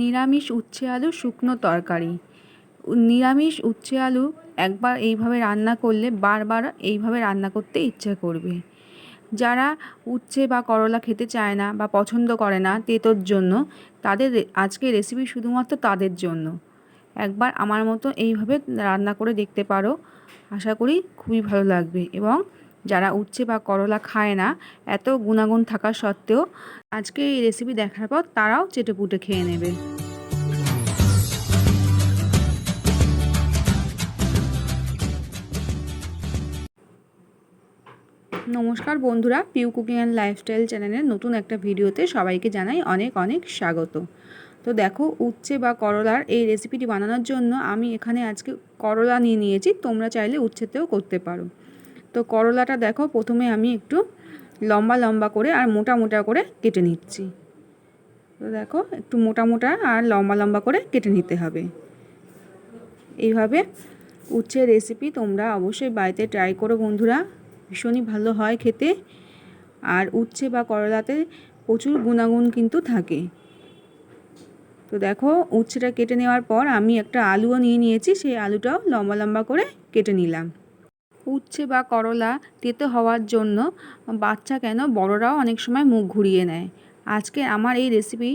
নিরামিষ, উচ্ছে আলু, শুকনো তরকারি। নিরামিষ, উচ্ছে আলু একবার এইভাবে রান্না করলে বারবার এইভাবে রান্না করতে ইচ্ছা করবে। যারা উচ্ছে বা করলা খেতে চায় না বা পছন্দ করে না তেঁতোর জন্য, তাদের আজকে রেসিপি শুধুমাত্র তাদের জন্য। একবার আমার মতো এইভাবে রান্না করে দেখতে পারো। আশা করি খুবই ভালো লাগবে এবং যারা উচ্ছে বা করলা খায় না, এত গুণাগুণ থাকা সত্ত্বেও আজকে এই রেসিপি দেখার পর তারাও চেটেপুটে খেয়ে নেবে। নমস্কার বন্ধুরা পিউ কুকিং অ্যান্ড লাইফস্টাইল চ্যানেলের নতুন একটা ভিডিওতে সবাইকে জানাই অনেক অনেক স্বাগত। তো দেখো, উচ্ছে বা করলার এই রেসিপিটি বানানোর জন্য আমি এখানে আজকে করলা নিয়ে নিয়েছি, তোমরা চাইলে উচ্ছেতেও করতে পারো। তো করলাটা দেখো, প্রথমে আমি একটু লম্বা লম্বা করে আর মোটা মোটা করে কেটে নিচ্ছি। তো দেখো, একটু মোটা মোটা আর লম্বা লম্বা করে কেটে নিতে হবে। এইভাবে উচ্ছের রেসিপি তোমরা অবশ্যই বাড়িতে ট্রাই করো বন্ধুরা, ভীষণই ভালো হয় খেতে। আর উচ্ছে বা করলাতে প্রচুর গুণাগুণ কিন্তু থাকে। তো দেখো, উচ্ছেটা কেটে নেওয়ার পর আমি একটা আলুও নিয়ে নিয়েছি, সেই আলুটাও লম্বা লম্বা করে কেটে নিলাম। উচ্ছে বা করলা তেতো হওয়ার জন্য বাচ্চা কেন? বড়রাও অনেক সময় মুখ ঘুরিয়ে নেয়। আজকে আমার এই রেসিপি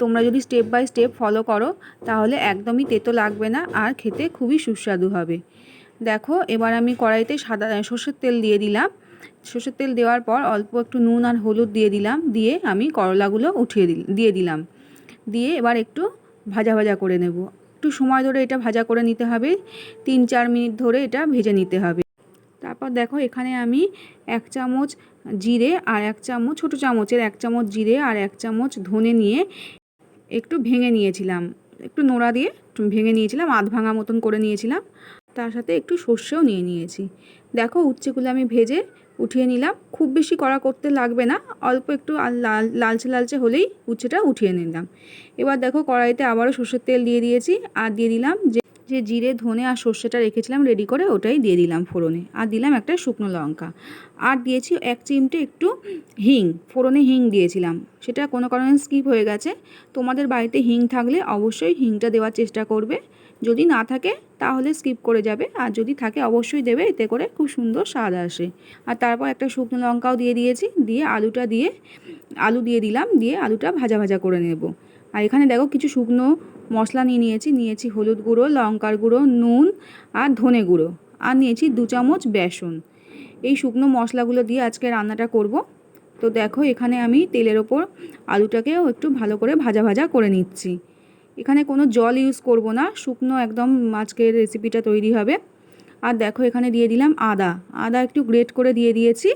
তোমরা যদি স্টেপ বাই স্টেপ ফলো করো, তাহলে একদমই তেতো লাগবে না আর খেতে খুবই সুস্বাদু হবে। দেখো, এবার আমি কড়াইতে সাদা সর্ষের তেল দিয়ে দিলাম। সর্ষের তেল দেওয়ার পর অল্প একটু নুন আর হলুদ দিয়ে দিলাম, দিয়ে আমি করলাগুলো উঠিয়ে দিল, দিয়ে দিলাম। দিয়ে এবার একটু ভাজা ভাজা করে নেব। একটু সময় ধরে এটা ভাজা করে নিতে হবে। তিন চার মিনিট ধরে এটা ভেজে নিতে হবে। তারপর দেখো এখানে আমি এক চামচ জিরে আর এক চামচ, ছোটো চামচের এক চামচ জিরে আর এক চামচ ধনে নিয়ে একটু ভেঙে নিয়েছিলাম। একটু নোড়া দিয়ে ভেঙে নিয়েছিলাম, আধ ভাঙা মতন করে নিয়েছিলাম। তার সাথে একটু সর্ষেও নিয়ে নিয়েছি। দেখো উচ্ছেগুলো আমি ভেজে উঠিয়ে নিলাম। খুব বেশি কড়া করতে লাগবে না, অল্প একটু লাল, লালচে লালচে হলেই উচ্ছেটা উঠিয়ে নিলাম। এবার দেখো কড়াইতে আবারও সর্ষের তেল দিয়ে দিয়েছি আর দিয়ে দিলাম যে যে জিরে, ধনে আর সর্ষেটা রেখেছিলাম রেডি করে ওটাই দিয়ে দিলাম ফোড়নে। আর দিলাম একটা শুকনো লঙ্কা। আর দিয়েছি এক চিমটে একটু হিং, ফোড়নে হিং দিয়েছিলাম। সেটা কোনো কারণে স্কিপ হয়ে গেছে। তোমাদের বাড়িতে হিং থাকলে অবশ্যই হিংটা দেওয়ার চেষ্টা করবে। যদি না থাকে, তাহলে স্কিপ করে যাবে। আর যদি থাকে, অবশ্যই দেবে। এতে করে খুব সুন্দর স্বাদ আসে। আর তারপর একটা শুকনো লঙ্কাও দিয়ে দিয়েছি। দিয়ে আলুটা দিয়ে, আলু দিয়ে দিলাম। দিয়ে আলুটা ভাজা ভাজা করে নেব। আর এখানে দেখো কিছু শুকনো মশলা নিয়ে নিয়েছি নিয়েছি হলুদ গুঁড়ো, লঙ্কার গুঁড়ো, নুন আর ধনে গুঁড়ো আর নিয়েছি দু চামচ বেসন। এই শুকনো মশলাগুলো দিয়ে আজকে রান্নাটা করব। তো দেখো এখানে আমি তেলের ওপর আলুটাকেও একটু ভালো করে ভাজা ভাজা করে নিচ্ছি। এখানে কোনো জল ইউজ করব না, শুকনো একদম আজকের রেসিপিটা তৈরি হবে। আর দেখো এখানে দিয়ে দিলাম আদা। আদা একটু গ্রেট করে দিয়ে দিয়েছি।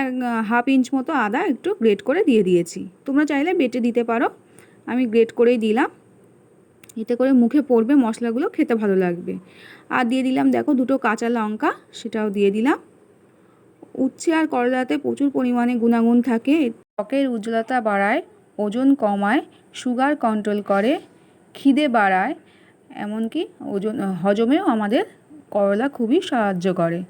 এক, হাফ ইঞ্চ মতো আদা একটু গ্রেট করে দিয়ে দিয়েছি। তোমরা চাইলে বেটে দিতে পারো। আমি গ্রেট করেই দিলাম। এতে করে মুখে পড়বে মশলাগুলো, খেতে ভালো লাগবে। আর দিয়ে দিলাম, দেখো, দুটো কাঁচা লঙ্কা, সেটাও দিয়ে দিলাম। উচ্ছে আর করলাতে প্রচুর পরিমাণে গুণাগুণ থাকে। ত্বকের উজ্জ্বলতা বাড়ায়, ওজন কমায়, সুগার কন্ট্রোল করে, খিদে বাড়ায়, এমনকি ওজন, হজমেও আমাদের করলা খুবই সাহায্য করে।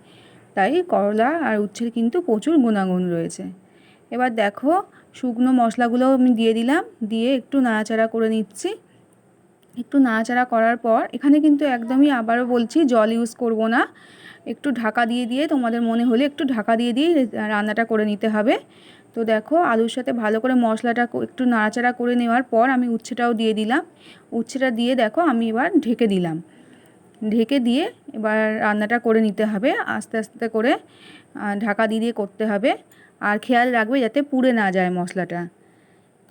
তাই করলা আর উচ্ছের কিন্তু প্রচুর গুণাগুণ রয়েছে। এবার দেখো, শুকনো মশলাগুলো আমি দিয়ে দিলাম, দিয়ে একটু নাড়াচাড়া করে নিচ্ছি। একটু নাড়াচাড়া করার পর, এখানে কিন্তু একদমই আবারও বলছি জল ইউজ করব না। একটু ঢাকা দিয়ে দিয়ে তোমাদের মনে হলে একটু ঢাকা দিয়ে দিয়ে রান্নাটা করে নিতে হবে। তো দেখো, আলুর সাথে ভালো করে মশলাটা একটু নাড়াচাড়া করে নেওয়ার পর আমি উচ্ছেটাও দিয়ে দিলাম। উচ্ছেটা দিয়ে দেখো, আমি এবার ঢেকে দিলাম। ঢেকে দিয়ে এবার রান্নাটা করে নিতে হবে। আস্তে আস্তে করে ঢাকা দিয়ে দিয়ে করতে হবে। আর খেয়াল রাখবে যাতে পুড়ে না যায় মশলাটা।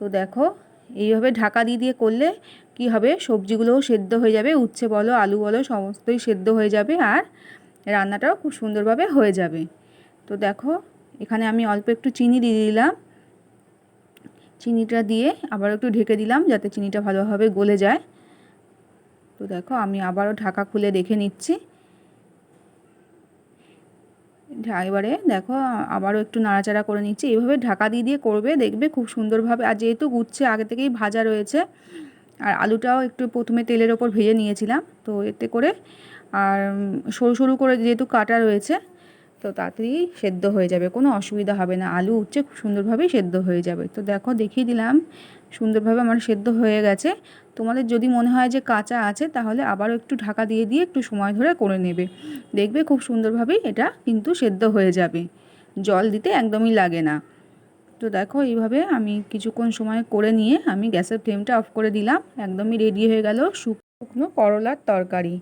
তো দেখো এইভাবে ঢাকা দিয়ে দিয়ে করলে কি হবে? সবজিগুলোও সেদ্ধ হয়ে যাবে, উচ্ছে বলো, আলু বলো, সমস্তই সেদ্ধ হয়ে যাবে আর রান্নাটাও খুব সুন্দরভাবে হয়ে যাবে। তো দেখো, এখানে আমি অল্প একটু চিনি দিয়ে দিলাম। চিনিটা দিয়ে আবার একটু ঢেকে দিলাম যাতে চিনিটা ভালোভাবে গলে যায়। তো দেখো, আমি আবারও ঢাকা খুলে দেখে নিচ্ছি। এবারে দেখো, আবারও একটু নাড়াচাড়া করে নিচ্ছি। এইভাবে ঢাকা দিয়ে দিয়ে করবে, দেখবে খুব সুন্দরভাবে। আর যেহেতু গুচ্ছে, আগে থেকেই ভাজা রয়েছে, আর আলুটাও একটু প্রথমে তেলের ওপর ভেজে নিয়েছিলাম, তো এতে করে, আর সরু সরু করে যেহেতু কাটা রয়েছে তো তাড়াতাড়ি সেদ্ধ হয়ে যাবে, কোনো অসুবিধা হবে না। আলু উচ্ছে খুব সুন্দরভাবেই সেদ্ধ হয়ে যাবে। তো দেখো, দেখিয়ে দিলাম সুন্দরভাবে আমার সেদ্ধ হয়ে গেছে। তোমাদের যদি মনে হয় যে কাঁচা আছে, তাহলে আবারও একটু ঢাকা দিয়ে দিয়ে একটু সময় ধরে করে নেবে। দেখবে খুব সুন্দরভাবেই এটা কিন্তু সেদ্ধ হয়ে যাবে। জল দিতে একদমই লাগে না। তো দেখো, এইভাবে আমি কিছুক্ষণ সময় করে নিয়ে আমি গ্যাসের ফ্লেমটা অফ করে দিলাম। একদমই রেডি হয়ে গেল শুকনো করলার তরকারি।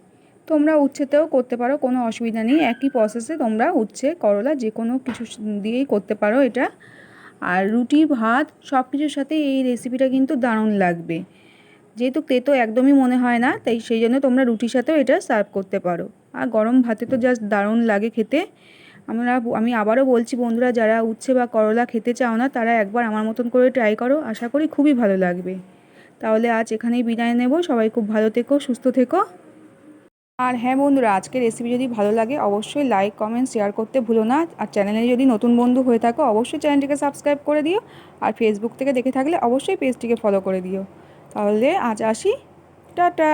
তোমরা উচ্ছেতেও করতে পারো কোনো অসুবিধা নেই। একই প্রসেসে তোমরা উচ্ছে করলা যে কোনো কিছু দিয়েই করতে পারো এটা। আর রুটি ভাত সব কিছুর সাথে এই রেসিপিটা কিন্তু দারুণ লাগবে। যেহেতু তেতো একদমই মনে হয় না তাই সেই জন্য তোমরা রুটির সাথেও এটা সার্ভ করতে পারো। আর গরম ভাতে তো জাস্ট দারুণ লাগে খেতে। আমরা আমি আবারও বলছি বন্ধুরা যারা উচ্ছে বা করলা খেতে চাও না তারা একবার আমার মতন করে ট্রাই করো। আশা করি খুবই ভালো লাগবে। তাহলে আজ এখানেই বিদায় নেব। সবাই খুব ভালো থেকো সুস্থ থেকো। আর হ্যাঁ বন্ধুরা আজকে রেসিপি যদি ভালো লাগে, অবশ্যই লাইক কমেন্ট শেয়ার করতে ভুলো না। আর চ্যানেলে যদি নতুন বন্ধু হয়ে থাকো, অবশ্যই চ্যানেলটিকে সাবস্ক্রাইব করে দিও। আর ফেসবুক থেকে দেখে থাকলে অবশ্যই পেজটিকে ফলো করে দিও। তাহলে আজ আসি। টাটা!